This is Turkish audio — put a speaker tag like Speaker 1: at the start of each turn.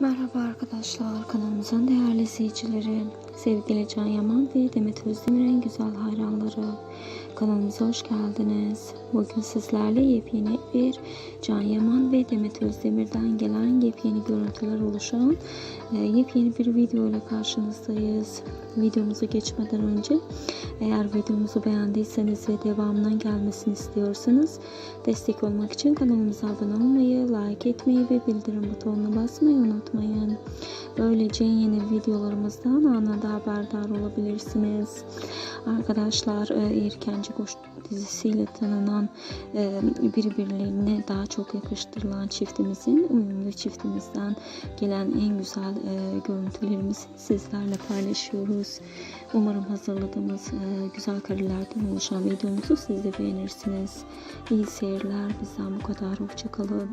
Speaker 1: Merhaba arkadaşlar, kanalımızın değerli izleyicileri, sevgili Can Yaman ve Demet Özdemir'in güzel hayranları. Kanalımıza hoş geldiniz. Bugün sizlerle yepyeni bir Can Yaman ve Demet Özdemir'den gelen yepyeni görüntüler oluşan e, yepyeni bir video ile karşınızdayız. Videomuza geçmeden önce eğer videomuzu beğendiyseniz ve devamından gelmesini istiyorsanız destek olmak için kanalımıza abone olmayı, like etmeyi ve bildirim butonuna basmayı unutmayın. Böylece yeni videolarımızdan anında haberdar olabilirsiniz. Arkadaşlar e, İrkenci Koç dizisiyle tanınan e, birbirlerine daha çok yakıştırılan çiftimizin uyumlu çiftimizden gelen en güzel e, görüntülerimizi sizlerle paylaşıyoruz. Umarım hazırladığımız güzel karelerden oluşan videomuzu siz de beğenirsiniz. İyi seyirler. Bizden bu kadar. Hoşçakalın.